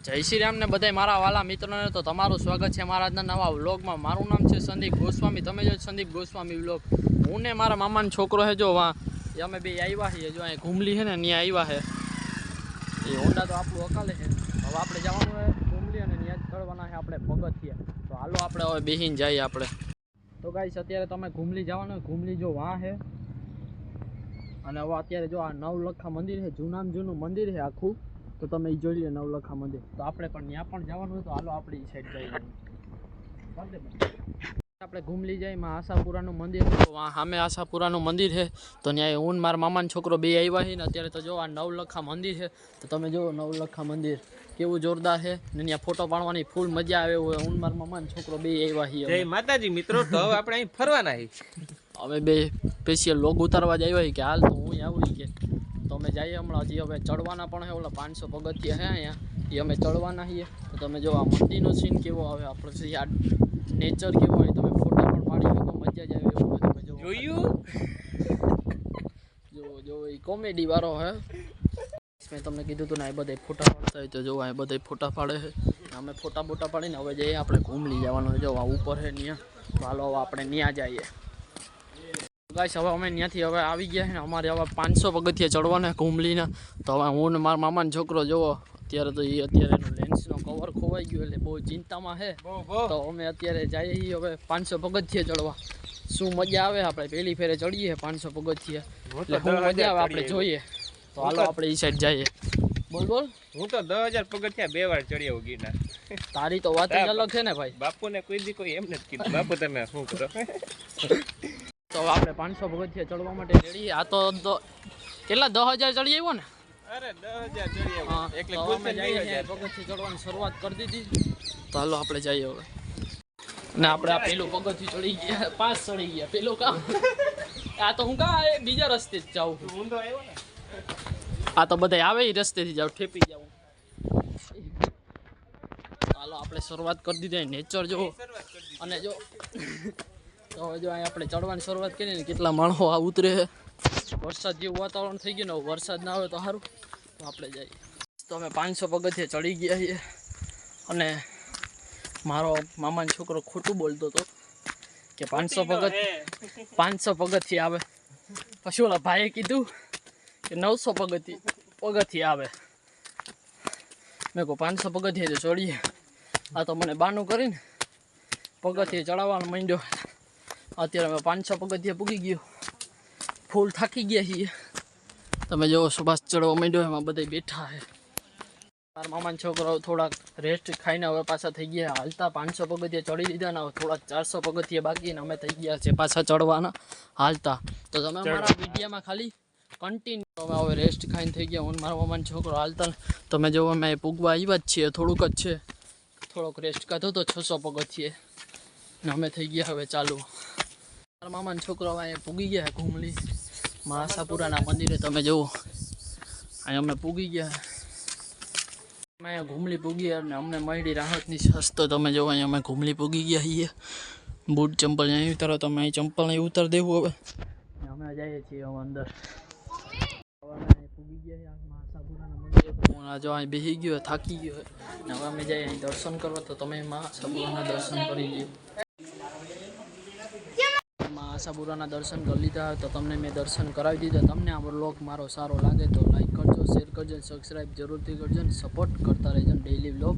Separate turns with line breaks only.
જય શ્રી રામ ને બધાય મારા વાલા મિત્રોને તો તમારું સ્વાગત છે મારા આજના નવા વ્લોગમાં. મારું નામ છે સંદીપ ગોસ્વામી. તમે જો સંદીપ ગોસ્વામી વ્લોગ. હું ને મારા મામાનો છોકરો છે જો વા એ અમે બે આવ્યા છીએ. જો, અહીં ઘૂમલી છે ને ત્યાં આવ્યા છે એ હોન્ડા તો આપણું અકાલે છે. હવે આપણે જવાનું છે ઘૂમલી અને ત્યાં જ ચડવાના છે આપણે પગથિયા તો હાલો આપણે હવે બેહીને જઈએ આપણે. તો ગાઈશ અત્યારે તમે ઘૂમલી જવાનું. હોય ઘૂમલી જો વાં છે અને હવે અત્યારે જો આ નવલખા મંદિર છે જૂનામાં જૂનું મંદિર છે આખું. તો તમે એ જોઈ લો નવલખા મંદિર તો આપણે પણ ત્યાં પણ જવાનું હોય તો હાલો આપણે એ સાઈડ જઈએ. આપણે ઘૂમલી જાય માં આશાપુરાનું મંદિર. છે તો આ સામે આશાપુરાનું મંદિર છે. તો ત્યાં હું ને મારા મામાનો છોકરો બે આવ્યા છે ને અત્યારે તો જો આ નવલખા મંદિર છે. તો તમે જુઓ નવલખા મંદિર. કેવું જોરદાર છે. ને ત્યાં ફોટો પાડવાની ફૂલ મજા આવે હોય. હું મારા મામાનો છોકરો બે આવ્યા છે
જય માતાજી મિત્રો તો હવે આપણે અહીં ફરવાના છીએ.
અમે બે સ્પેશિયલ લોગ ઉતારવા જ આવ્યા કે હાલ તો હું આવું કે. તો અમે જઈએ હમણાં. હજી હવે ચડવાના પણ છે ઓલા પાંચસો પગથિયા છે અહીંયા. એ અમે ચડવાના છીએ. તો તમે જો આ મંદિરનો સીન કેવો આવે આપણે પછી આ નેચર કેવો હોય તમે ફોટા પણ પાડી શકો મજા જ આવે એવું હોય. તમે જો
જોયું?
જો જો એ કોમેડી વાળો હે. મેં તમને કીધું હતું ને આ બધા ફોટા પાડતા હોય તો જો આ બધા ફોટા પાડે છે અમે ફોટા બોટા પાડીને હવે જઈએ આપણે ઘૂમલી જવાનું. છે. જો આ ઉપર છે ત્યાં તો હાલો હવે આપણે ત્યાં જઈએ. ગાઈસ હવે અમે ત્યાંથી હવે આવી ગયા છે અમારે હવે પાંચસો પગથિયા ચડવાના ઘૂમલીના. તો હવે હું ને મારા મામાનો છોકરો જોવો અત્યારે તો એ અત્યારે એનો લેન્સનો કવર ખોવાઈ ગયો એટલે બહુ ચિંતામાં છે. તો અમે અત્યારે જઈએ છીએ હવે પાંચસો પગથિયા ચડવા. શું મજા આવે? આપણે પહેલી ફેરે ચડીએ પાંચસો પગથિયા. એટલે શું મજા આવે આપણે જોઈએ. તો હાલો આપણે એ સાઈડ જઈએ. બોલ બોલ.
હું તો દસ હજાર પગથિયા બે વાર ચડી આવું ગીરના
તારી તો વાત અલગ છે ને ભાઈ.
બાપુને કોઈ દી કોઈ એમ નથી કીધું. બાપુ તમે શું કરો?
તો આપણે પાંચસો પગથિયા ચડવા માટે રેડી. આ તો કેટલા? દસ હજાર ચડી આવ્યો ને?
અરે દસ હજાર
પગથિયા ચડવાની શરૂઆત કરી દીધી. તો હાલો આપણે જઈએ હવે. ને આપણે આ પેલું પગથિયું ચડી ગયા. પાંચ ચડી ગયા. પેલું કામ. આ તો હું કા બીજા રસ્તે જ જાઉં છું. આ તો બધા આવે એ રસ્તેથી જાવ ઠેપી જાવ ચાલો આપણે શરૂઆત કરી દીધી. નેચર જો. અને જો તો હવે જો અહીં આપણે ચડવાની શરૂઆત કરીએ ને કેટલા માણસો આ ઉતરે વરસાદ જેવું વાતાવરણ થઈ ગયું ને વરસાદ ના આવે તો સારું. તો આપણે જઈએ. તો અમે પાંચસો પગથિયે ચડી ગયા છીએ. અને મારો મામાનો છોકરો ખોટું બોલતો હતો કે પાંચસો પગથ પાંચસો પગથિયે આવે. પછી ઓલા ભાઈએ કીધું કે નવસો પગથી પગથિયે આવે. મેં કહું પાંચસો પગથિયે તો ચડીએ. આ તો મને બાનું કરીને પગથિયે ચડાવવાનો માંડ્યો. અત્યારે અમે પાંચસો પગથિયા પૂગી ગયો. ફૂલ થાકી ગયા છીએ. તમે જો સુભાષ ચડવા માંડ્યો એમાં બધા બેઠા છે. મારા મામાનો છોકરો થોડાક રેસ્ટ ખાઈને હવે પાછા થઈ ગયા. હાલતા પાંચસો પગથિયા ચડી દીધા ને થોડાક ચારસો પગથિયા બાકી ને અમે થઈ ગયા છે પાછા ચડવાના. હાલતા. તો તમે મારા વિડીયામાં ખાલી કન્ટિન્યુ અમે હવે રેસ્ટ ખાઈને થઈ ગયા. હું મારા મામાનો છોકરો હાલતા તમે જો અમે પૂગવા આવ્યા જ છીએ. થોડુંક જ છે. થોડોક રેસ્ટ કાઢો તો છસો પગથિયે. ને અમે થઈ ગયા હવે ચાલુ. મારા મામાનો છોકરો અહીંયા પૂગી ગયા ઘૂમલી. મહાસાપુરાના મંદિરે તમે જુઓ. અહીંયા અમે પૂગી ગયા. અમે અહીંયા ઘૂમલી પૂગી અને અમને મળી રાહતની સસ્તો તમે જુઓ, અહીંયા અમે ઘૂમલી પૂગી ગયા છીએ. બૂટ, ચંપલ અહીં ઉતારો, તમે અહીં ચંપલ અહીં ઉતાર દેવું હવે. અમે જઈએ છીએ હવે અંદર. પૂગી ગયા મહાસાપુરાના મંદિરે. હું અહીં બેસી ગયો, થાકી ગયો હવે અમે જઈએ અહીં દર્શન કરવા. તો તમે મહાસાપુરાના દર્શન કરી લ્યો. માં આશાપુરાના દર્શન કરી લીધા હોય તો તમને મેં દર્શન કરાવી દીધા. તમને આ બ્લોગ મારો સારો લાગે તો લાઈક કરજો શેર કરજો સબસ્ક્રાઈબ જરૂરથી કરજો ને સપોર્ટ કરતા રહેજો ડેઈલી બ્લોગ